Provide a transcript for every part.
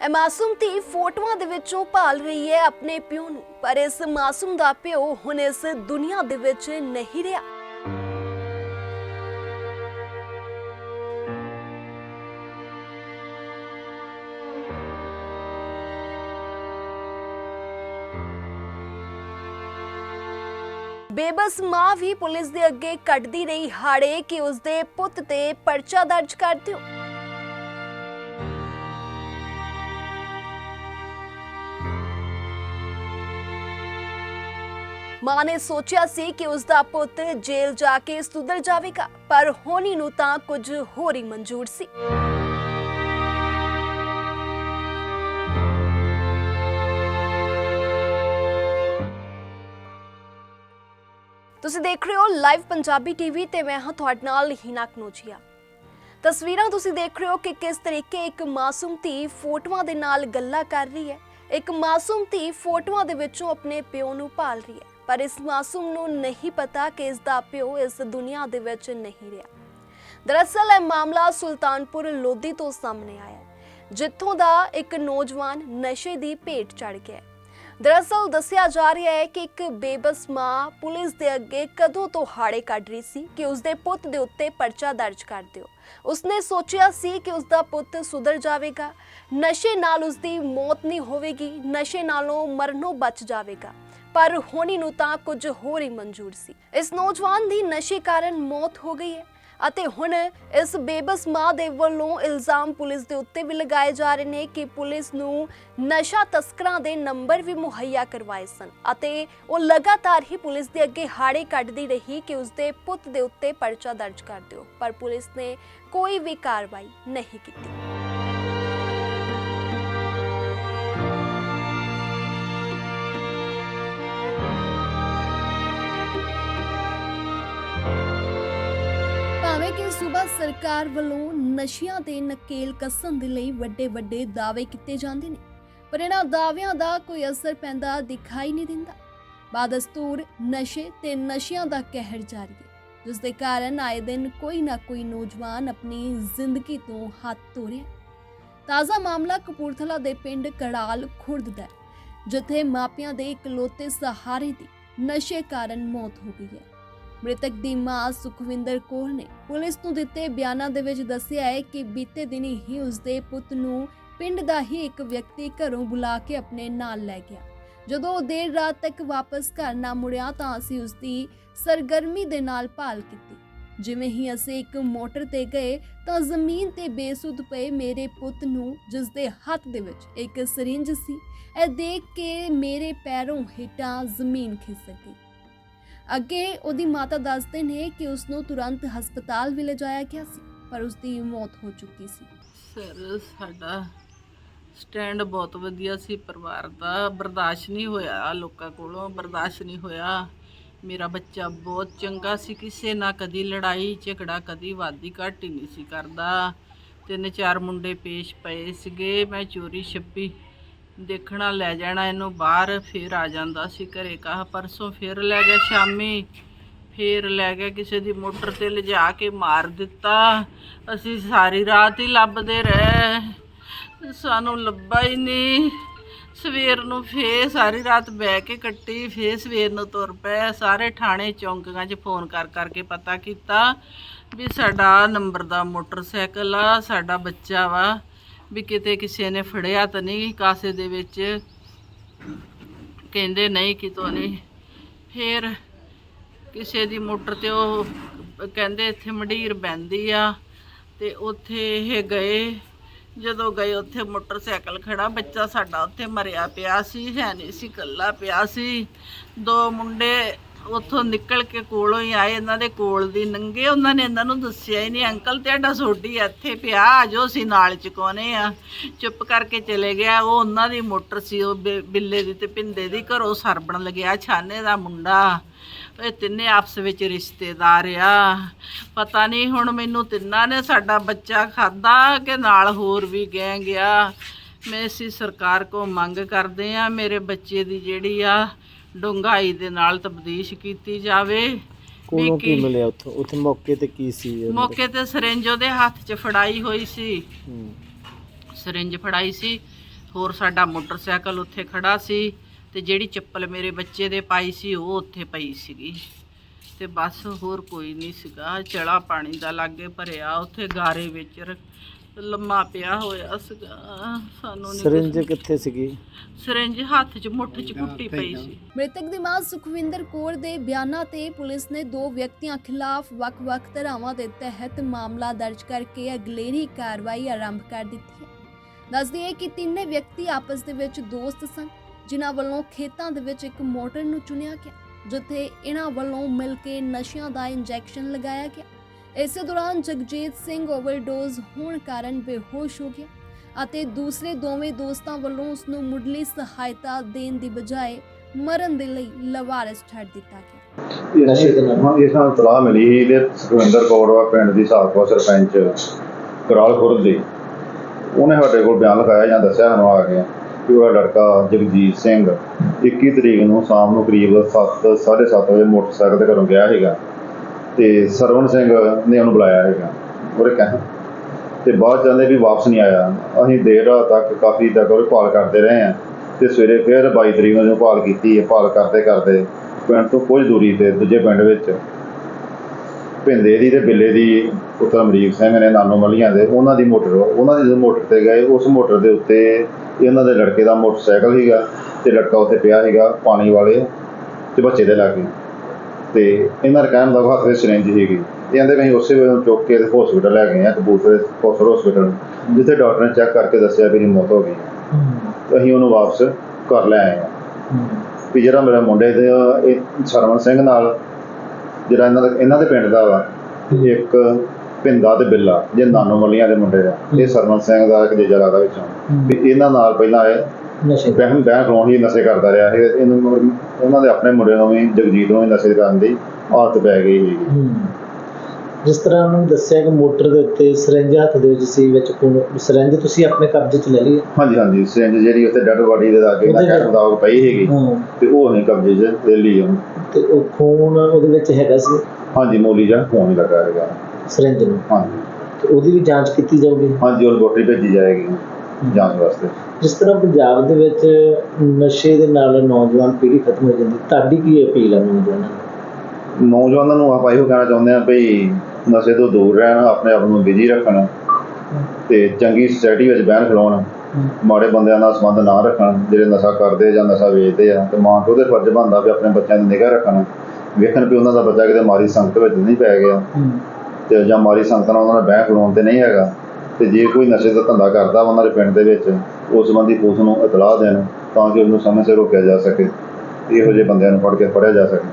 ਇਹ ਮਾਸੂਮ ਧੀ ਫੋਟੋਆਂ ਦੇ ਵਿੱਚੋਂ ਭਾਲ ਰਹੀ ਹੈ ਆਪਣੇ ਪਿਓ ਨੂੰ, ਪਰ ਇਸ ਮਾਸੂਮ ਦਾ ਪਿਓ ਹੁਣ ਇਸ ਦੁਨੀਆ ਦੇ ਵਿੱਚ ਨਹੀਂ ਰਿਹਾ। ਬੇਬਸ ਮਾਂ ਵੀ ਪੁਲਿਸ ਦੇ ਅੱਗੇ ਕੱਢਦੀ ਰਹੀ ਹਾੜੇ ਕਿ ਉਸਦੇ ਪੁੱਤ ਤੇ ਪਰਚਾ ਦਰਜ ਕਰ ਦਿਓ। ਮਾਂ ਨੇ ਸੋਚਿਆ ਸੀ ਕਿ ਉਸ ਦਾ ਪੁੱਤ ਜੇਲ੍ਹ ਜਾ ਕੇ ਸੁਧਰ ਜਾਵੇਗਾ, ਪਰ ਹੋਣੀ ਨੂੰ ਤਾਂ ਕੁਝ ਹੋਰ ਹੀ ਮਨਜ਼ੂਰ ਸੀ। ਤੁਸੀਂ ਦੇਖ ਰਹੇ ਹੋ ਲਾਈਵ ਪੰਜਾਬੀ ਟੀਵੀ ਤੇ ਮੈਂ ਹਾਂ ਤੁਹਾਡੇ ਨਾਲ ਹੀਨਾ ਕਨੋਜੀਆ। ਤਸਵੀਰਾਂ ਤੁਸੀਂ ਦੇਖ ਰਹੇ ਹੋ ਕਿ ਕਿਸ ਤਰੀਕੇ ਇੱਕ ਮਾਸੂਮ ਧੀ ਫੋਟੋਆਂ ਦੇ ਨਾਲ ਗੱਲਾਂ ਕਰ ਰਹੀ ਹੈ। ਇੱਕ ਮਾਸੂਮ ਧੀ ਫੋਟੋਆਂ ਦੇ ਵਿੱਚੋਂ ਆਪਣੇ ਪਿਓ ਨੂੰ ਭਾਲ ਰਹੀ ਹੈ। ਪਰ ਇਸ ਮਾਸੂਮ ਨੂੰ ਨਹੀਂ ਪਤਾ ਕਿ ਇਸ ਦਾ ਪਿਓ ਇਸ ਦੁਨੀਆ ਦੇ ਵਿੱਚ ਨਹੀਂ ਰਿਹਾ। ਦਰਅਸਲ, ਇਹ ਮਾਮਲਾ ਸੁਲਤਾਨਪੁਰ ਲੋਧੀ ਤੋਂ ਸਾਹਮਣੇ ਆਇਆ ਜਿੱਥੋਂ ਦਾ ਇੱਕ ਨੌਜਵਾਨ ਨਸ਼ੇ ਦੀ ਭੇਟ ਚੜ ਗਿਆ ਦਰਅਸਲ, ਦੱਸਿਆ ਜਾ ਰਿਹਾ ਹੈ ਕਿ ਇੱਕ ਬੇਬਸ ਮਾਂ ਪੁਲਿਸ ਦੇ ਅੱਗੇ ਕਦੋਂ ਤੋਂ ਹਾੜੇ ਕੱਢ ਰਹੀ ਸੀ ਕਿ ਉਸਦੇ ਪੁੱਤ ਦੇ ਉੱਤੇ ਪਰਚਾ ਦਰਜ ਕਰ ਦਿਓ। ਉਸਨੇ ਸੋਚਿਆ ਸੀ ਕਿ ਉਸਦਾ ਪੁੱਤ ਸੁਧਰ ਜਾਵੇਗਾ, ਨਸ਼ੇ ਨਾਲ ਉਸਦੀ ਮੌਤ ਨਹੀਂ ਹੋਵੇਗੀ, ਨਸ਼ੇ ਨਾਲੋਂ ਮਰਨੋਂ ਬਚ ਜਾਵੇਗਾ। ਪਰ ਹੋਣੀ ਨੂੰ ਤਾਂ ਕੁਝ ਹੋਰ ਹੀ ਮਨਜ਼ੂਰ ਸੀ। ਇਸ ਨੌਜਵਾਨ ਦੀ ਨਸ਼ੇ ਕਾਰਨ ਮੌਤ ਹੋ ਗਈ ਹੈ ਅਤੇ ਹੁਣ ਇਸ ਬੇਬਸ ਮਾਂ ਦੇ ਵੱਲੋਂ ਇਲਜ਼ਾਮ ਪੁਲਿਸ ਦੇ ਉੱਤੇ ਵੀ ਲਗਾਏ ਜਾ ਰਹੇ ਨੇ ਕਿ ਪੁਲਿਸ ਨੂੰ ਨਸ਼ਾ ਤਸਕਰਾਂ ਦੇ ਨੰਬਰ ਵੀ ਮੁਹੱਈਆ ਕਰਵਾਏ ਸਨ ਅਤੇ ਉਹ ਲਗਾਤਾਰ ਹੀ ਪੁਲਿਸ ਦੇ ਅੱਗੇ ਹਾੜੇ ਕੱਢਦੀ ਰਹੀ ਕਿ ਉਸਦੇ ਪੁੱਤ ਦੇ ਉੱਤੇ ਪਰਚਾ ਦਰਜ ਕਰ ਦਿਓ, ਪਰ ਪੁਲਿਸ ਨੇ ਕੋਈ ਵੀ ਕਾਰਵਾਈ ਨਹੀਂ ਕੀਤੀ। ਸੂਬਾ ਸਰਕਾਰ ਵੱਲੋਂ ਨਸ਼ਿਆਂ ਦੇ ਨਕੇਲ ਕੱਸਣ ਦੇ ਲਈ ਵੱਡੇ ਵੱਡੇ ਦਾਅਵੇ ਕੀਤੇ ਜਾਂਦੇ ਨੇ। ਪਰ ਇਹਨਾਂ ਦਾਅਵਿਆਂ ਦਾ ਕੋਈ ਅਸਰ ਪੈਂਦਾ ਦਿਖਾਈ ਨਹੀਂ ਦਿੰਦਾ। ਬਾਦਸਤੂਰ ਨਸ਼ੇ ਤੇ ਨਸ਼ਿਆਂ ਦਾ ਕਹਿਰ ਜਾਰੀ ਹੈ। ਜਿਸ ਦੇ ਕਾਰਨ ਆਏ ਦਿਨ ਕੋਈ ਨਾ ਕੋਈ ਨੌਜਵਾਨ ਆਪਣੀ ਜ਼ਿੰਦਗੀ ਤੋਂ ਹੱਥ ਧੋ ਰਿਹਾ ਤਾਜ਼ਾ ਮਾਮਲਾ ਕਪੂਰਥਲਾ ਦੇ ਪਿੰਡ ਕੜਾਲ ਖੁਰਦ ਦਾ ਹੈ, ਜਿੱਥੇ ਮਾਪਿਆਂ ਦੇ ਇਕਲੌਤੇ ਸਹਾਰੇ ਦੀ ਨਸ਼ੇ ਕਾਰਨ ਮੌਤ ਹੋ ਗਈ ਹੈ। ਮ੍ਰਿਤਕ ਦੀ ਮਾਂ ਸੁਖਵਿੰਦਰ ਕੌਰ ਨੇ ਪੁਲਿਸ ਨੂੰ ਦਿੱਤੇ ਬਿਆਨਾਂ ਦੇ ਵਿੱਚ ਦੱਸਿਆ ਹੈ ਕਿ ਬੀਤੇ ਦਿਨੀ ਹੀ ਉਸਦੇ ਪੁੱਤ ਨੂੰ ਪਿੰਡ ਦਾ ਹੀ ਇੱਕ ਵਿਅਕਤੀ ਘਰੋਂ ਬੁਲਾ ਕੇ ਆਪਣੇ ਨਾਲ ਲੈ ਗਿਆ। ਜਦੋਂ ਉਹ ਦੇਰ ਰਾਤ ਤੱਕ ਵਾਪਸ ਘਰ ਨਾ ਮੁੜਿਆ ਤਾਂ ਅਸੀਂ ਉਸਦੀ ਸਰਗਰਮੀ ਦੇ ਨਾਲ ਭਾਲ ਕੀਤੀ। ਜਿਵੇਂ ਹੀ ਅਸੀਂ ਇੱਕ ਮੋਟਰ ਤੇ ਗਏ ਤਾਂ ਜ਼ਮੀਨ ਤੇ ਬੇਸੁੱਧ ਪਏ ਮੇਰੇ ਪੁੱਤ ਨੂੰ ਜਿਸ ਦੇ ਹੱਥ ਦੇ ਵਿੱਚ ਇੱਕ ਸਰਿੰਜ ਸੀ, ਇਹ ਦੇਖ ਕੇ ਮੇਰੇ ਪੈਰੋਂ ਹੇਠਾਂ ਜ਼ਮੀਨ ਖਿਸਕ ਗਈ। ਅੱਗੇ ਉਹਦੀ ਮਾਤਾ ਦੱਸਦੇ ਨੇ ਕਿ ਉਸ ਨੂੰ ਤੁਰੰਤ ਹਸਪਤਾਲ ਵੀ ਲਿਜਾਇਆ ਗਿਆ ਸੀ, ਪਰ ਉਸ ਦੀ ਮੌਤ ਹੋ ਚੁੱਕੀ ਸੀ। ਸਰ, ਸਾਡਾ ਸਟੈਂਡ ਬਹੁਤ ਵਧੀਆ ਸੀ, ਪਰਿਵਾਰ ਦਾ ਬਰਦਾਸ਼ਤ ਨਹੀਂ ਹੋਇਆ, ਲੋਕਾਂ ਕੋਲੋਂ ਬਰਦਾਸ਼ਤ ਨਹੀਂ ਹੋਇਆ। ਮੇਰਾ ਬੱਚਾ ਬਹੁਤ ਚੰਗਾ ਸੀ, ਕਿਸੇ ਨਾਲ ਕਦੀ ਲੜਾਈ, ਝਗੜਾ ਕਦੀ ਵਾਦੀ ਘਾਟ ਹੀ ਨਹੀਂ ਸੀ ਕਰਦਾ। ਤਿੰਨ ਚਾਰ ਮੁੰਡੇ ਪੇਸ਼ ਪਏ ਸੀਗੇ, ਮੈਂ ਚੋਰੀ ਛੱਪੀ। ਦੇਖਣਾ ਲੈ ਜਾਣਾ, ਇਹਨੂੰ ਬਾਹਰ ਫਿਰ ਆ ਜਾਂਦਾ ਸੀ ਘਰੇ ਕਹਾ ਪਰਸੋਂ, ਫਿਰ ਲੈ ਗਿਆ ਸ਼ਾਮੀ, ਫੇਰ ਲੈ ਗਿਆ ਕਿਸੇ ਦੀ ਮੋਟਰ ਤੇ ਲਿਜਾ ਕੇ ਮਾਰ ਦਿੱਤਾ। ਅਸੀਂ ਸਾਰੀ ਰਾਤ ਹੀ ਲੱਭਦੇ ਰਹੇ। ਸਾਨੂੰ ਲੱਭਾ ਹੀ ਨਹੀਂ। ਸਵੇਰ ਨੂੰ ਫੇਰ ਸਾਰੀ ਰਾਤ ਬਹਿ ਕੇ ਕੱਟੀ, ਫੇਰ ਸਵੇਰ ਨੂੰ ਤੁਰ ਪਏ। ਸਾਰੇ ਥਾਣੇ ਚੌਂਕਾਂ 'ਚ ਫੋਨ ਕਰ ਕਰਕੇ ਪਤਾ ਕੀਤਾ ਵੀ ਸਾਡਾ ਨੰਬਰ ਦਾ ਮੋਟਰਸਾਈਕਲ ਆ, ਸਾਡਾ ਬੱਚਾ ਵਾ। ਵੀ ਕਿਤੇ ਕਿਸੇ ਨੇ ਫੜਿਆ ਤਾਂ ਨਹੀਂ ਕਾਸੇ ਦੇ ਵਿੱਚ। ਕਹਿੰਦੇ ਨਹੀਂ ਕਿਤੋਂ ਨਹੀਂ। ਫਿਰ ਕਿਸੇ ਦੀ ਮੋਟਰ ਤੇ ਉਹ ਕਹਿੰਦੇ ਇੱਥੇ ਮੰਡੀਰ ਬੈੰਦੀ ਆ ਤੇ ਉੱਥੇ ਇਹ ਗਏ। ਜਦੋਂ ਗਏ ਉੱਥੇ ਮੋਟਰਸਾਈਕਲ ਖੜਾ, ਬੱਚਾ ਸਾਡਾ ਉੱਥੇ ਮਰਿਆ ਪਿਆ ਸੀ, ਹੈ ਨਹੀਂ ਸੀ, ਇਕੱਲਾ ਪਿਆ ਸੀ। ਦੋ ਮੁੰਡੇ ਉੱਥੋਂ ਨਿਕਲ ਕੇ ਕੋਲੋਂ ਹੀ ਆਏ, ਇਹਨਾਂ ਦੇ ਕੋਲ ਦੀ ਨੰਗੇ, ਉਹਨਾਂ ਨੇ ਇਹਨਾਂ ਨੂੰ ਦੱਸਿਆ ਹੀ ਨਹੀਂ, ਅੰਕਲ ਤੁਹਾਡਾ ਸੋਢੀ ਇੱਥੇ ਪਿਆ ਆਜੋ ਅਸੀਂ ਨਾਲ ਚੁਕਾਉਨੇ ਆ। ਚੁੱਪ ਕਰਕੇ ਚਲੇ ਗਿਆ, ਉਹ ਉਹਨਾਂ ਦੀ ਮੋਟਰ ਸੀ, ਉਹ ਬਿ- ਬਿੱਲੇ ਦੀ ਤੇ ਪਿੰਦੇ ਦੀ, ਘਰੋਂ ਸਰਬਣ ਲੱਗਿਆ, ਛਾਨੇ ਦਾ ਮੁੰਡਾ। ਇਹ ਤਿੰਨੇ ਆਪਸ ਵਿੱਚ ਰਿਸ਼ਤੇਦਾਰ ਆ। ਪਤਾ ਨਹੀਂ ਹੁਣ ਮੈਨੂੰ ਤਿੰਨਾਂ ਨੇ ਸਾਡਾ ਬੱਚਾ ਖਾਦਾ ਕਿ ਨਾਲ ਹੋਰ ਵੀ ਗਏ ਗਿਆ ਮੈਂ ਅਸੀਂ ਸਰਕਾਰ ਕੋ ਮੰਗ ਕਰਦੇ ਆ, ਮੇਰੇ ਬੱਚੇ ਦੀ ਜਿਹੜੀ ਆ ਡੁੰਗਾਈ ਦੇ ਨਾਲ ਤਬਦੀਸ਼ ਕੀਤੀ ਜਾਵੇ। ਕੋਲੋਂ ਕੀ ਕੀ- ਮਿਲਿਆ ਉੱਥੋਂ? ਉੱਥੇ ਮੌਕੇ ਤੇ ਕੀ ਸੀ? ਮੌਕੇ ਤੇ ਸਿਰਿੰਜ ਉਹਦੇ ਹੱਥ 'ਚ ਫੜਾਈ ਹੋਈ ਸੀ। ਹੂੰ। ਸਿਰਿੰਜ ਫੜਾਈ ਸੀ। ਹੋਰ ਸਾਡਾ ਮੋਟਰਸਾਈਕਲ ਉੱਥੇ ਖੜਾ ਸੀ ਤੇ ਜਿਹੜੀ ਚੱਪਲ ਮੇਰੇ ਬੱਚੇ ਦੇ ਪਾਈ ਸੀ ਉਹ ਉੱਥੇ ਪਈ ਸੀਗੀ। ਤੇ ਬਸ ਹੋਰ ਕੋਈ ਨਹੀਂ ਸੀਗਾ। ਚੜਾ ਪਾਣੀ ਦਾ ਲਾਗੇ ਭਰਿਆ। ਉੱਥੇ ਗਾਰੇ ਵਿੱਚ ਰ- ਲੰਮਾ ਪਿਆ ਹੋਇਆ ਸੀਗਾ। ਸਾਨੂੰ ਨਹੀਂ ਸਰਿੰਜ ਕਿੱਥੇ ਸੀਗੀ? ਸਿਰੰਜ ਹੱਥ 'ਚ ਮੁੱਠ 'ਚ ਕੁੱਟੀ ਪਈ ਸੀ। ਮ੍ਰਿਤਕ ਦੀ ਮਾਂ ਸੁਖਵਿੰਦਰ ਕੌਰ ਦੇ ਬਿਆਨਾਂ ਤੇ ਪੁਲਿਸ ਨੇ ਦੋ ਵਿਅਕਤੀਆਂ ਖਿਲਾਫ ਵੱਖ-ਵੱਖ ਧਾਰਾਵਾਂ ਦੇ ਤਹਿਤ ਮਾਮਲਾ ਦਰਜ ਕਰਕੇ ਅਗਲੇਰੀ ਕਾਰਵਾਈ ਆਰੰਭ ਕਰ ਦਿੱਤੀ ਹੈ। ਦੱਸਦੀ ਹੈ ਕਿ ਤਿੰਨੇ ਵਿਅਕਤੀ ਆਪਸ ਦੇ ਵਿੱਚ ਦੋਸਤ ਸਨ ਜਿਨ੍ਹਾਂ ਵੱਲੋਂ ਖੇਤਾਂ ਦੇ ਵਿੱਚ ਇੱਕ ਮੋਟਰ ਨੂੰ ਚੁਣਿਆ ਗਿਆ ਜਿੱਥੇ ਇਹਨਾਂ ਵੱਲੋਂ ਮਿਲ ਕੇ ਨਸ਼ਿਆਂ ਦਾ ਇੰਜੈਕਸ਼ਨ ਲਗਾਇਆ ਗਿਆ। ਇਸੇ ਦੌਰਾਨ ਜਗਜੀਤ ਸਿੰਘ ਓਵਰਡੋਜ਼ ਹੋਣ ਕਾਰਨ ਬੇਹੋਸ਼ ਹੋ ਗਿਆ ਅਤੇ ਦੂਸਰੇ ਦੋਵੇਂ ਦੋਸਤਾਂ ਵੱਲੋਂ ਉਸ ਨੂੰ ਮੁੱਢਲੀ ਸਹਾਇਤਾ ਦੇਣ ਦੀ ਬਜਾਏ ਮਰਨ ਦੇ ਲਈ ਲਵਾਰਸ ਛੱਡ ਦਿੱਤਾ ਗਿਆ। ਨਸ਼ੇ ਦੇ ਨਾਲ ਹਾਂ ਇਸ ਤਲਾਹ ਮਿਲੀ ਸੀ ਤੇ ਸੁਖਵਿੰਦਰ ਕੌਰ ਵਾ ਪਿੰਡ ਦੀ ਸਾਬਕਾ ਸਰਪੰਚ ਕਰਾਲ ਖੁਰਦ ਦੀ। ਉਹਨੇ ਸਾਡੇ ਕੋਲ ਬਿਆਨ ਲਿਖਾਇਆ ਜਾਂ ਦੱਸਿਆ ਸਾਨੂੰ ਆ ਕੇ ਕਿ ਉਹ ਲੜਕਾ ਜਗਜੀਤ ਸਿੰਘ 21 ਤਰੀਕ ਨੂੰ ਸ਼ਾਮ ਨੂੰ ਕਰੀਬ 7 7:30 ਵਜੇ ਮੋਟਰਸਾਈਕਲ ਤੇ ਘਰੋਂ ਗਿਆ ਸੀਗਾ। ਤੇ ਸਰਵਣ ਸਿੰਘ ਨੇ ਉਹਨੂੰ ਬੁਲਾਇਆ ਹੈਗਾ ਉਹਨੇ ਕਿਹਾ ਤੇ ਬਾਅਦ ਜਾਂਦੇ ਵੀ ਵਾਪਸ ਨਹੀਂ ਆਇਆ। ਅਸੀਂ ਦੇਰ ਰਾਤ ਤੱਕ ਕਾਫੀ ਤੱਕ ਉਹਦੇ ਭਾਲ ਕਰਦੇ ਰਹੇ ਹਾਂ। ਤੇ ਸਵੇਰੇ ਫਿਰ 22 ਤਰੀਕ ਨੂੰ ਭਾਲ ਕੀਤੀ ਹੈ, ਭਾਲ ਕਰਦੇ ਕਰਦੇ ਪਿੰਡ ਤੋਂ ਕੁਝ ਦੂਰੀ ਤੇ ਦੂਜੇ ਪਿੰਡ ਵਿੱਚ ਭਿੰਦੇ ਦੀ ਤੇ ਬਿੱਲੇ ਦੀ ਪੁੱਤਰ ਅਮਰੀਕ ਸਿੰਘ ਨੇ, ਨਾਨੋ ਮੱਲੀਆਂ ਦੇ, ਉਹਨਾਂ ਦੀ ਮੋਟਰ, ਉਹਨਾਂ ਦੀ ਜਦੋਂ ਮੋਟਰ ਤੇ ਗਏ, ਉਸ ਮੋਟਰ ਦੇ ਉੱਤੇ ਇਹਨਾਂ ਦੇ ਲੜਕੇ ਦਾ ਮੋਟਰਸਾਈਕਲ ਸੀਗਾ ਤੇ ਲੜਕਾ ਉੱਥੇ ਪਿਆ ਸੀਗਾ ਪਾਣੀ ਵਾਲੇ ਤੇ ਬੱਚੇ ਦੇ ਲਾਗੇ। ਤੇ ਇਹਨਾਂ ਦਾ ਕਹਿਣ ਦਾ ਹੱਥ ਵਿੱਚ ਸਿਰਿੰਜ ਸੀਗੀ। ਇਹ ਕਹਿੰਦੇ ਵੀ ਅਸੀਂ ਉਸੇ ਵੇਲੇ ਚੁੱਕ ਕੇ ਹਸਪੀਟਲ ਲੈ ਗਏ ਆ ਕਬੂਤਰ ਹਸਪੀਟਲ ਹਸਪੀਟਲ ਜਿੱਥੇ ਡਾਕਟਰ ਨੇ ਚੈੱਕ ਕਰਕੇ ਦੱਸਿਆ ਵੀ ਇਹਦੀ ਮੌਤ ਹੋ ਗਈ। ਤੇ ਅਸੀਂ ਉਹਨੂੰ ਵਾਪਸ ਘਰ ਲੈ ਆਏ ਆ। ਵੀ ਜਿਹੜਾ ਮੇਰਾ ਮੁੰਡੇ ਦੇ ਇਹ ਸਰਵਨ ਸਿੰਘ ਨਾਲ ਜਿਹੜਾ ਇਹਨਾਂ ਦਾ ਇਹਨਾਂ ਦੇ ਪਿੰਡ ਦਾ ਵਾ ਇੱਕ ਭਿੰਦਾ ਤੇ ਬਿੱਲਾ ਜੇ ਨਾਨੋ ਮੱਲੀਆਂ ਦੇ ਮੁੰਡੇ ਆ। ਇਹ ਸਰਵਨ ਸਿੰਘ ਦਾ ਇੱਕ ਜੇਜਾ ਲੱਗਦਾ ਵਿੱਚੋਂ। ਵੀ ਇਹਨਾਂ ਨਾਲ ਪਹਿਲਾਂ ਨਸ਼ੇ ਬਹਿਮ ਬਹਿਮ ਖਲੋਣ ਹੀ ਨਸ਼ੇ ਕਰਦਾ ਰਿਹਾ ਇਹ ਇਹਨੂੰ ਉਹਨਾਂ ਦੇ ਆਪਣੇ ਮੁੰਡੇ ਨੂੰ ਵੀ ਜਗਜੀਤ ਨੂੰ ਵੀ ਨਸ਼ੇ ਕਰਨ ਦੀ ਆਦਤ ਪੈ ਗਈ ਸੀ ਹੂੰ। ਜਿਸ ਤਰ੍ਹਾਂ ਉਹਨੂੰ ਦੱਸਿਆ ਕਿ ਮੋਟਰ ਦੇ ਉੱਤੇ ਸਿਰੰਜ ਹੱਥ ਦੇ ਵਿੱਚ ਸੀ ਵਿੱਚ ਖੂਨ ਸਿਰੰਜ ਤੁਸੀਂ ਆਪਣੇ ਕਬਜ਼ੇ 'ਚ ਲੈ ਲਈ? ਹਾਂਜੀ ਹਾਂਜੀ ਸਿੰਜ ਜਿਹੜੀ ਉੱਥੇ ਡੈਡ ਬਾਡੀ ਦੇ ਲਾਗੇ ਨਾ ਕਹਿਣ ਦਾ ਪਈ ਹੈਗੀ। ਤੇ ਉਹ ਅਸੀਂ ਕਬਜ਼ੇ 'ਚ ਲੈ ਲਈ ਉਹਨੂੰ। ਤੇ ਉਹ ਖੂਨ ਉਹਦੇ ਵਿੱਚ ਹੈਗਾ ਸੀ? ਹਾਂਜੀ ਮੋਲੀ ਜਾਂ ਹੀ ਲੱਗਾ ਹੈਗਾ। ਸਿਰੰਜ ਨੂੰ? ਹਾਂਜੀ। ਤੇ ਉਹਦੀ ਵੀ ਜਾਂਚ ਕੀਤੀ ਜਾਊਗੀ? ਹਾਂਜੀ ਉਹ ਬੋਟਰੀ ਭੇਜੀ ਜਾਏਗੀ ਜਾਂਚ ਵਾਸਤੇ। ਜਿਸ ਤਰ੍ਹਾਂ ਪੰਜਾਬ ਦੇ ਵਿੱਚ ਨਸ਼ੇ ਦੇ ਨਾਲ ਨੌਜਵਾਨ ਪੀੜ੍ਹੀ ਖਤਮ ਹੋ ਜਾਂਦੀ ਤੁਹਾਡੀ ਕੀ ਅਪੀਲ ਹੈ ਨੌਜਵਾਨਾਂ ਨੂੰ? ਨੌਜਵਾਨਾਂ ਨੂੰ ਆਪਾਂ ਇਹੋ ਕਹਿਣਾ ਚਾਹੁੰਦੇ ਹਾਂ ਭਈ ਨਸ਼ੇ ਤੋਂ ਦੂਰ ਰਹਿਣ ਆਪਣੇ ਆਪ ਨੂੰ ਬਿਜ਼ੀ ਰੱਖਣ ਤੇ ਚੰਗੀ ਸੋਸਾਇਟੀ ਵਿੱਚ ਬਹਿਣ ਖਲੋਣ ਮਾੜੇ ਬੰਦਿਆਂ ਨਾਲ ਸੰਬੰਧ ਨਾ ਰੱਖਣ ਜਿਹੜੇ ਨਸ਼ਾ ਕਰਦੇ ਜਾਂ ਨਸ਼ਾ ਵੇਚਦੇ ਆ ਤੇ ਮਾਂ ਪਿਓ ਦੇ ਫਰਜ਼ ਬਣਦਾ ਵੀ ਆਪਣੇ ਬੱਚਿਆਂ ਦੀ ਨਿਗਾਹ ਰੱਖਣ। ਵੇਖਣ ਵੀ ਉਹਨਾਂ ਦਾ ਬੱਚਾ ਕਿਤੇ ਮਾਰੀ ਸੰਗਤ ਵਿੱਚ ਨਹੀਂ ਪੈ ਗਿਆ ਤੇ ਜਾਂ ਮਾਰੀ ਸੰਗਤ ਨਾਲ ਉਹਨਾਂ ਦਾ ਬਹਿ ਖਲੋਣ ਤੇ ਨਹੀਂ ਹੈਗਾ। ਤੇ ਜੇ ਕੋਈ ਨਸ਼ੇ ਦਾ ਧੰਦਾ ਕਰਦਾ ਉਹਨਾਂ ਦੇ ਪਿੰਡ ਦੇ ਵਿੱਚ ਉਸ ਸੰਬੰਧੀ ਪੁਲਿਸ ਨੂੰ ਇਤਲਾਹ ਦੇਣ ਤਾਂ ਕਿ ਉਹਨੂੰ ਸਮੇਂ ਸਿਰ ਰੋਕਿਆ ਜਾ ਸਕੇ ਇਹੋ ਜਿਹੇ ਬੰਦਿਆਂ ਨੂੰ ਫੜ ਕੇ ਫੜਿਆ ਜਾ ਸਕੇ।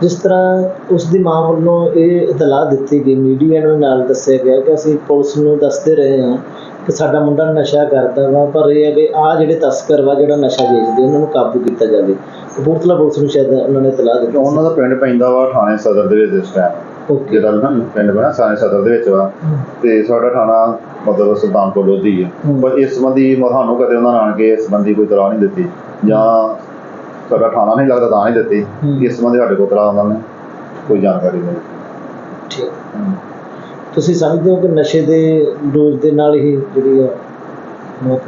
ਜਿਸ ਤਰ੍ਹਾਂ ਉਸ ਦੀ ਮਾਂ ਵੱਲੋਂ ਇਹ ਇਤਲਾਹ ਦਿੱਤੀ ਗਈ ਮੀਡੀਆ ਨੂੰ ਨਾਲ ਦੱਸਿਆ ਗਿਆ ਕਿ ਅਸੀਂ ਪੁਲਿਸ ਨੂੰ ਦੱਸਦੇ ਰਹੇ ਹਾਂ ਕਿ ਸਾਡਾ ਮੁੰਡਾ ਨਸ਼ਾ ਕਰਦਾ ਵਾ ਪਰ ਇਹ ਹੈ ਕਿ ਆ ਜਿਹੜੇ ਤਸਕਰ ਵਾ ਜਿਹੜਾ ਨਸ਼ਾ ਵੇਚਦੇ ਉਹਨਾਂ ਨੂੰ ਕਾਬੂ ਕੀਤਾ ਜਾਵੇ। ਕਪੂਰਥਲਾ ਪੁਲਿਸ ਨੂੰ ਸ਼ਾਇਦ ਉਹਨਾਂ ਨੇ ਇਤਲਾਹ ਦਿੱਤੀ ਉਹਨਾਂ ਦਾ ਪਿੰਡ ਪੈਂਦਾ ਵਾ ਥਾਣੇ ਸਦਰ ਦੇ ਵਿੱਚ ਇਸ ਟਾਈਮ ਓਕੇ ਜਿਹੜਾ ਨਾ ਪਿੰਡ ਬਣਾ ਥਾਣੇ ਸਦਰ ਦੇ ਵਿੱਚ ਵਾ। ਤੇ ਸਾਡਾ ਥਾਣਾ ਮਤਲਬ ਸੁਲਤਾਨਪੁਰ ਲੋਧੀ ਹੈ। ਪਰ ਇਸ ਸੰਬੰਧੀ ਮ- ਸਾਨੂੰ ਕਦੇ ਉਹਨਾਂ ਨੇ ਆਣ ਕੇ ਇਸ ਸੰਬੰਧੀ ਕੋਈ ਤਲਾਹ ਨਹੀਂ ਦਿੱਤੀ। ਜਾਂ ਸਾਡਾ ਥਾਣਾ ਨਹੀਂ ਲੱਗਦਾ ਤਾਂ ਨਹੀਂ ਦਿੱਤੀ। ਇਸ ਸੰਬੰਧੀ ਸਾਡੇ ਕੋਲ ਤਲਾਹ ਉਹਨਾਂ ਨੇ ਕੋਈ ਜਾਣਕਾਰੀ ਨਹੀਂ। ਠੀਕ। ਤੁਸੀਂ ਸਮਝਦੇ ਹੋ ਕਿ ਨਸ਼ੇ ਦੇ ਡੋਜ਼ ਦੇ ਨਾਲ ਹੀ ਜਿਹੜੀ ਆ ਮੌਤ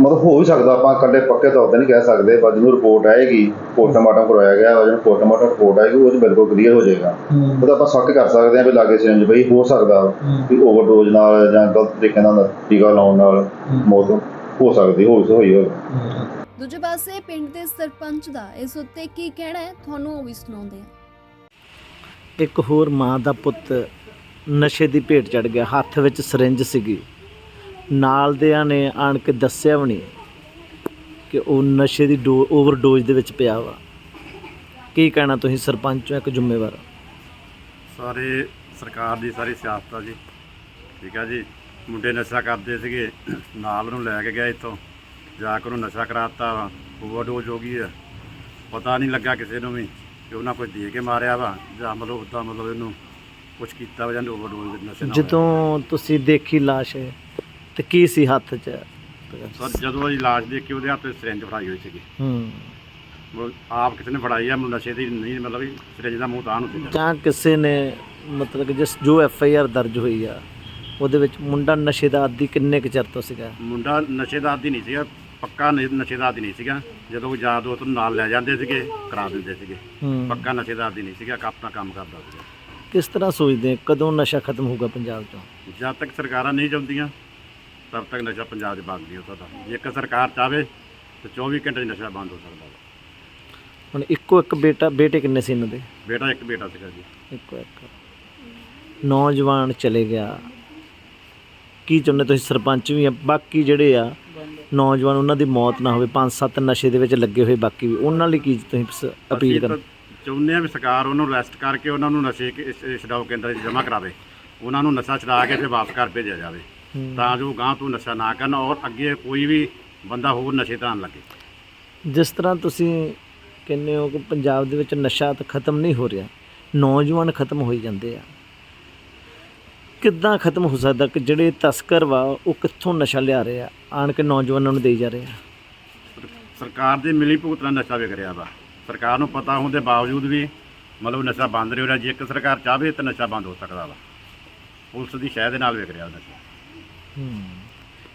ਮਤਲਬ ਹੋ ਵੀ ਸਕਦਾ ਆਪਾਂ ਕੱਲੇ ਪੱਕੇ ਤੌਰ ਤੇ ਨਹੀਂ ਕਹਿ ਸਕਦੇ ਪਰ ਜਦੋਂ ਰਿਪੋਰਟ ਆਏਗੀ ਪੋਸਟਮਾਰਟਮ ਕਰਵਾਇਆ ਗਿਆ ਜਦੋਂ ਪੋਸਟਮਾਰਟਮ ਰਿਪੋਰਟ ਆਏਗੀ ਉਹ 'ਚ ਬਿਲਕੁਲ ਕਲੀਅਰ ਹੋ ਜਾਏਗਾ। ਹੂੰ। ਉਹਦਾ ਆਪਾਂ ਸ਼ੱਕ ਕਰ ਸਕਦੇ ਹਾਂ ਵੀ ਲਾਗੇ ਸਿਰੰਜ ਬਈ ਹੋ ਸਕਦਾ ਹੂੰ। ਵੀ ਓਵਰਡੋਜ਼ ਨਾਲ ਜਾਂ ਗਲਤ ਤਰੀਕੇ ਨਾਲ ਟੀਕਾ ਲਾਉਣ ਨਾਲ ਮੌਤ ਹੋ ਸਕਦੀ ਹੋਈ ਹੋਈ ਹੋਵੇ। ਹੂੰ। ਦੂਜੇ ਪਾਸੇ ਪਿੰਡ ਦੇ ਸਰਪੰਚ ਦਾ ਇਸ ਉੱਤੇ ਕੀ ਕਹਿਣਾ ਹੈ ਤੁਹਾਨੂੰ ਉਹ ਵੀ ਸੁਣਾਉਂਦੇ ਹਾਂ। ਇੱਕ ਹੋਰ ਮਾਂ ਦਾ ਪੁੱਤ ਨਸ਼ੇ ਦੀ ਭੇਟ ਚੜ ਗਿਆ ਹੱਥ ਵਿੱਚ ਸਿਰਿੰਜ ਸੀਗੀ। ਨਾਲ ਦਿਆਂ ਨੇ ਆਣ ਕੇ ਦੱਸਿਆ ਵੀ ਨਹੀਂ ਕਿ ਉਹ ਨਸ਼ੇ ਦੀ ਓਵਰਡੋਜ਼ ਦੇ ਵਿੱਚ ਪਿਆ ਵਾ। ਕੀ ਕਹਿਣਾ ਤੁਸੀਂ ਸਰਪੰਚ ਹੋ ਇੱਕ ਜ਼ਿੰਮੇਵਾਰ ਸਾਰੇ ਸਰਕਾਰ ਦੀ ਸਾਰੀ ਸਿਆਸਤ ਆ ਜੀ। ਠੀਕ ਆ ਜੀ। ਮੁੰਡੇ ਨਸ਼ਾ ਕਰਦੇ ਸੀਗੇ ਨਾਲ ਨੂੰ ਲੈ ਕੇ ਗਿਆ ਇੱਥੋਂ। ਜਾ ਕੇ ਉਹਨੂੰ ਨਸ਼ਾ ਕਰਾਤਾ ਵਾ। ਓਵਰਡੋਜ਼ ਹੋ ਗਈ ਆ। ਪਤਾ ਨਹੀਂ ਲੱਗਾ ਕਿਸੇ ਨੂੰ ਵੀ ਕਿ ਉਹਨਾਂ ਕੋਈ ਦੇ ਕੇ ਮਾਰਿਆ ਵਾ ਜਾਂ ਮਤਲਬ ਉਦਾਂ ਮਤਲਬ ਇਹਨੂੰ ਕੁਝ ਕੀਤਾ ਵਾ ਜਾਂ ਓਵਰਡੋਜ਼ ਦੇ ਨਸ਼ੇ ਨਾਲ। ਜਦੋਂ ਤੁਸੀਂ ਦੇਖੀ ਲਾਸ਼ ਤੇ ਕੀ ਸੀ ਹੱਥ 'ਚ? ਸਰ ਜਦੋਂ ਇਹ ਲਾਸ਼ ਦੇਖ ਕੇ ਉਹਦੇ ਹੱਥ ਸਿਰੰਜ ਫੜਾਈ ਹੋਈ ਸੀਗੀ। ਹੂੰ। ਮਤਲਬ ਆਪ ਕਿਸੇ ਨੇ ਫੜਾਈ ਆ ਮਤਲਬ ਨਸ਼ੇ ਦੀ ਨਹੀਂ ਮਤਲਬ ਵੀ ਸਿਰੰਜ ਦਾ ਮੂੰਹ ਤਾਂ ਨੂੰ ਸੀਗਾ। ਜਾਂ ਕਿਸੇ ਨੇ ਮਤਲਬ ਕਿ ਜਿਸ ਜੋ ਐਫ ਆਈ ਆਰ ਦਰਜ ਹੋਈ ਆ ਉਹਦੇ ਵਿੱਚ ਮੁੰਡਾ ਨਸ਼ੇ ਦਾ ਆਦੀ ਕਿੰਨੇ ਕੁ ਚਿਰ ਤੋਂ ਸੀਗਾ? ਮੁੰਡਾ ਨਸ਼ੇ ਦਾ ਆਦੀ ਨਹੀਂ ਸੀਗਾ ਪੱਕਾ ਨ- ਨਸ਼ੇ ਦਾ ਆਦੀ ਨਹੀਂ ਸੀਗਾ। ਜਦੋਂ ਉਹ ਯਾਰ ਦੋਸਤ ਨੂੰ ਨਾਲ ਲੈ ਜਾਂਦੇ ਸੀਗੇ ਕਰਾ ਦਿੰਦੇ ਸੀਗੇ। ਹੂੰ। ਪੱਕਾ ਨਸ਼ੇ ਦਾ ਆਦੀ ਨਹੀਂ ਸੀਗਾ ਆਪਣਾ ਕੰਮ ਕਰਦਾ ਸੀਗਾ। ਕਿਸ ਤਰ੍ਹਾਂ ਸੋਚਦੇ ਆ ਕਦੋਂ ਨਸ਼ਾ ਖਤਮ ਹੋਊਗਾ ਪੰਜਾਬ ਚੋਂ? ਜਦ ਤੱਕ ਸਰਕਾਰਾਂ ਨਹੀਂ ਚਾਹੁੰਦੀਆਂ ਤਦ ਤੱਕ ਨਸ਼ਾ ਪੰਜਾਬ 'ਚ ਬੰਦ ਨਹੀਂ ਹੋ ਸਕਦਾ ਜੇ ਇੱਕ ਸਰਕਾਰ ਚਾਵੇ ਤਾਂ 24 ਘੰਟੇ 'ਚ ਨਸ਼ਾ ਬੰਦ ਹੋ ਸਕਦਾ ਵਾ। ਹੁਣ ਇੱਕੋ ਇੱਕ ਬੇਟਾ ਬੇਟੇ ਕਿੰਨੇ ਸੀ ਇਹਨਾਂ ਦੇ ਬੇਟਾ ਇੱਕ ਬੇਟਾ ਸੀਗਾ ਜੀ ਇੱਕੋ ਇੱਕ ਨੌਜਵਾਨ ਚਲੇ ਗਿਆ ਕੀ ਚਾਹੁੰਦੇ ਤੁਸੀਂ ਸਰਪੰਚ ਵੀ ਆ ਬਾਕੀ ਜਿਹੜੇ ਆ ਨੌਜਵਾਨ ਉਹਨਾਂ ਦੀ ਮੌਤ ਨਾ ਹੋਵੇ ਪੰਜ ਸੱਤ ਨਸ਼ੇ ਦੇ ਵਿੱਚ ਲੱਗੇ ਹੋਏ ਬਾਕੀ ਵੀ ਉਹਨਾਂ ਲਈ ਕੀ ਤੁਸੀਂ ਅਪੀਲ ਅਸੀਂ ਕਰ ਤਾਂ ਚਾਹੁੰਦੇ ਆ ਵੀ ਸਰਕਾਰ ਉਹਨੂੰ ਅਰੈਸਟ ਕਰਕੇ ਉਹਨਾਂ ਨੂੰ ਨਸ਼ੇ ਛਡਾਓ ਕੇਂਦਰ 'ਚ ਜਮ੍ਹਾਂ ਕਰਾਵੇ ਉਹਨਾਂ ਨੂੰ ਨਸ਼ਾ ਛਡਾ ਕੇ ਫਿਰ ਵਾਪਸ ਘਰ ਭੇਜਿਆ ਜਾਵੇ ਤਾਂ ਜੋ ਗਾਂ ਤੋਂ ਨਸ਼ਾ ਨਾ ਕਰਨ ਔਰ ਅੱਗੇ ਕੋਈ ਵੀ ਬੰਦਾ ਹੋਰ ਨਸ਼ੇ ਤਾਂ ਲੱਗੇ। ਜਿਸ ਤਰ੍ਹਾਂ ਤੁਸੀਂ ਕਹਿੰਦੇ ਹੋ ਕਿ ਪੰਜਾਬ ਦੇ ਵਿੱਚ ਨਸ਼ਾ ਤਾਂ ਖਤਮ ਨਹੀਂ ਹੋ ਰਿਹਾ ਨੌਜਵਾਨ ਖਤਮ ਹੋਈ ਜਾਂਦੇ ਆ। ਕਿੱਦਾਂ ਖਤਮ ਹੋ ਸਕਦਾ ਕਿ ਜਿਹੜੇ ਤਸਕਰ ਵਾ ਉਹ ਕਿੱਥੋਂ ਨਸ਼ਾ ਲਿਆ ਰਹੇ ਆ ਆਣ ਕੇ ਨੌਜਵਾਨਾਂ ਨੂੰ ਦੇਈ ਜਾ ਰਹੇ ਆ? ਸਰਕਾਰ ਦੇ ਮਿਲੀ ਭੁਗਤ ਨਾਲ ਨਸ਼ਾ ਵਿਕ ਰਿਹਾ ਵਾ। ਸਰਕਾਰ ਨੂੰ ਪਤਾ ਹੋਣ ਦੇ ਬਾਵਜੂਦ ਵੀ ਮਤਲਬ ਨਸ਼ਾ ਬੰਦ ਨਹੀਂ ਹੋ ਰਿਹਾ ਜੇ ਇੱਕ ਸਰਕਾਰ ਚਾਹਵੇ ਤਾਂ ਨਸ਼ਾ ਬੰਦ ਹੋ ਸਕਦਾ ਵਾ। ਪੁਲਿਸ ਦੀ ਸ਼ਹਿ ਦੇ ਨਾਲ ਵਿਕ ਰਿਹਾ ਨਸ਼ਾ।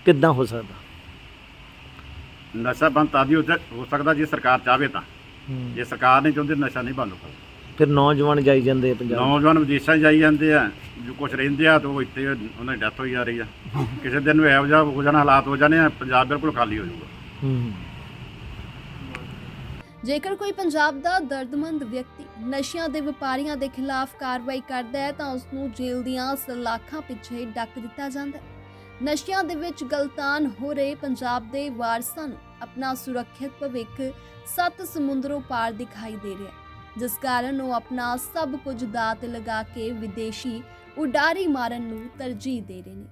ਕਿੱਦਾਂ ਹੋ ਸਕਦਾ? ਨਸ਼ਾ ਬੰਦ ਤਾਂ ਦੀ ਹੋ ਸਕ- ਹੋ ਸਕਦਾ ਜੇ ਸਰਕਾਰ ਚਾਹਵੇ ਤਾਂ। ਜੇ ਸਰਕਾਰ ਨਹੀਂ ਚਾਹੁੰਦੀ ਨਸ਼ਾ ਨਹੀਂ ਬੰਦ ਹੋ ਸਕਦਾ। ਫਿਰ ਨੌਜਵਾਨ ਜਾਈ ਜਾਂਦੇ ਆ ਪੰਜਾਬ। ਨੌਜਵਾਨ ਵਿਦੇਸ਼ਾਂ 'ਚ ਜਾਈ ਜਾਂਦੇ ਆ ਜੋ ਕੁਝ ਰਹਿੰਦੇ ਆ ਤਾਂ ਉਹ ਇੱਥੇ ਉਹਨਾਂ ਦੀ ਡੈਥ ਹੋਈ ਜਾ ਰਹੀ ਆ। ਕਿਸੇ ਦਿਨ ਨੂੰ ਇਹੋ ਜਿਹਾ ਹੋ ਜਾਣਾ ਹਾਲਾਤ ਹੋ ਜਾਣੇ ਆ ਪੰਜਾਬ ਬਿਲਕੁਲ ਖਾਲੀ ਹੋ ਜਾਊਗਾ। ਹੂੰ। ਜੇਕਰ ਕੋਈ ਪੰਜਾਬ ਦਾ ਦਰਦਮੰਦ ਵਿਅਕਤੀ ਨਸ਼ਿਆਂ ਦੇ ਵਪਾਰੀਆਂ ਦੇ ਖਿਲਾਫ ਕਾਰਵਾਈ ਕਰਦਾ ਹੈ ਤਾਂ ਉਸ ਨੂੰ ਜੇਲ੍ਹ ਦੀਆਂ ਸਲਾਖਾਂ ਪਿੱਛੇ ਡੱਕ ਦਿੱਤਾ ਜਾਂਦਾ ਹੈ। ਨਸ਼ਿਆਂ ਦੇ ਵਿੱਚ ਗਲਤਾਨ ਹੋ ਰਹੇ ਪੰਜਾਬ ਦੇ ਵਾਰਸਾਂ ਨੂੰ ਆਪਣਾ ਸੁਰੱਖਿਅਤ ਭਵਿੱਖ ਸੱਤ ਸਮੁੰਦਰੋਂ ਪਾਰ ਦਿਖਾਈ ਦੇ ਰਿਹਾ ਜਿਸ ਕਾਰਨ ਉਹ ਆਪਣਾ ਸਭ ਕੁਝ ਦਾਅ ਲਗਾ ਕੇ ਵਿਦੇਸ਼ੀ ਉਡਾਰੀ ਮਾਰਨ ਨੂੰ ਤਰਜੀਹ ਦੇ ਰਹੇ ਨੇ।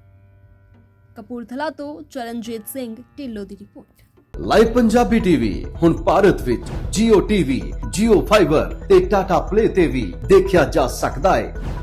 ਕਪੂਰਥਲਾ ਤੋਂ ਚਰਨਜੀਤ ਸਿੰਘ ਢਿੱਲੋ ਦੀ ਰਿਪੋਰਟ। ਲਾਈਵ ਪੰਜਾਬੀ ਟੀਵੀ ਹੁਣ ਭਾਰਤ ਵਿੱਚ Jio TV, Jio Fiber ਤੇ Tata Play ਤੇ ਵੀ ਦੇਖਿਆ ਜਾ ਸਕਦਾ ਹੈ।